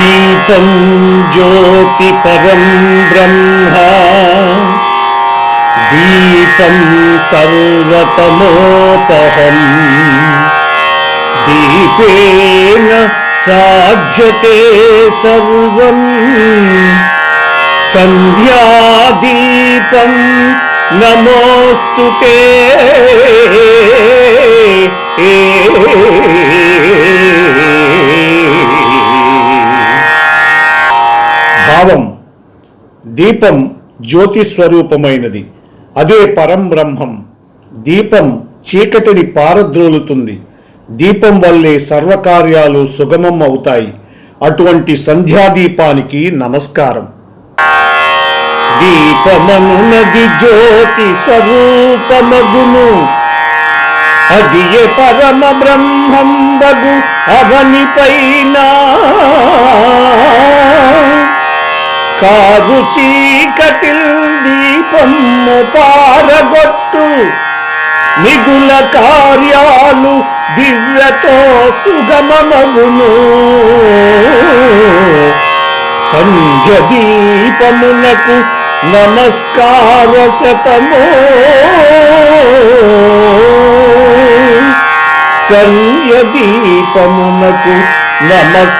దీపం జ్యోతి పరం బ్రహ్మ దీపం సర్వతమోపహం దీపేన సాధ్యతే సర్వం సంధ్యాదీపం నమోస్తు దీపం జ్యోతి స్వరూపమైనది. అదే పరం బ్రహ్మం. దీపం చీకటిని పారద్రోలుతుంది. దీపం వల్లే సర్వకార్యాలు సుగమం అవుతాయి. అటువంటి సంధ్యాదీపానికి నమస్కారం. దీపమనునది జ్యోతి స్వరూపమగును. అది ఏ పరమ బ్రహ్మం బగు అవని పైన కారు చీకటిల్ దీపము పారగొట్టు. మిగుల కార్యాలు దివ్యతో సుగమమగును. సంధ్య దీపమునకు నమస్కార శతమో. సంధ్య దీపమునకు నమస్కార